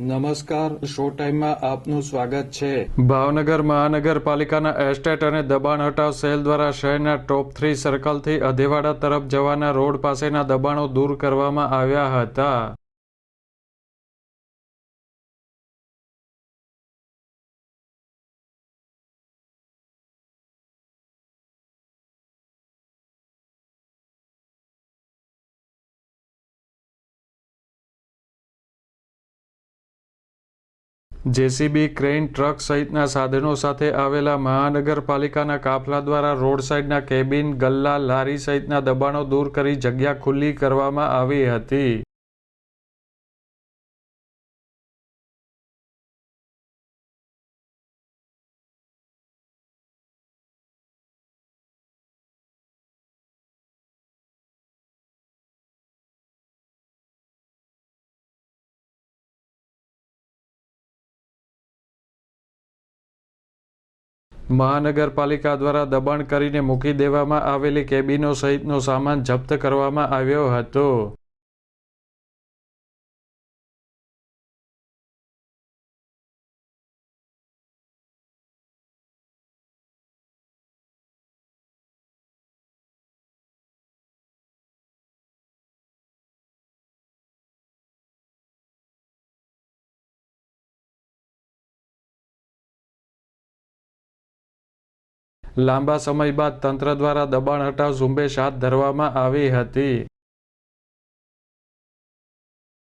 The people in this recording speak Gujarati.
નમસ્કાર, શો ટાઈમમાં આપનું સ્વાગત છે. ભાવનગર મહાનગરપાલિકાના એસ્ટેટ અને દબાણ હટાવ સેલ દ્વારા શહેરના ટોપ થ્રી સર્કલથી અધેવાડા તરફ જવાના રોડ પાસેના દબાણો દૂર કરવામાં આવ્યા હતા. જેસીબી ક્રેઇન ટ્રક સહિતના સાધનો સાથે આવેલા મહાનગરપાલિકાના કાફલા દ્વારા રોડ સાઇડના કેબિન, ગલ્લા, લારી સહિતના દબાણો દૂર કરી જગ્યા ખુલ્લી કરવામાં આવી હતી. મહાનગરપાલિકા દ્વારા દબાણ કરીને મૂકી દેવામાં આવેલી કેબિનો સહિતનો સામાન જપ્ત કરવામાં આવ્યો હતો. લાંબા સમય બાદ તંત્ર દ્વારા દબાણ હટાવ ઝુંબેશ હાથ ધરવામાં આવી હતી.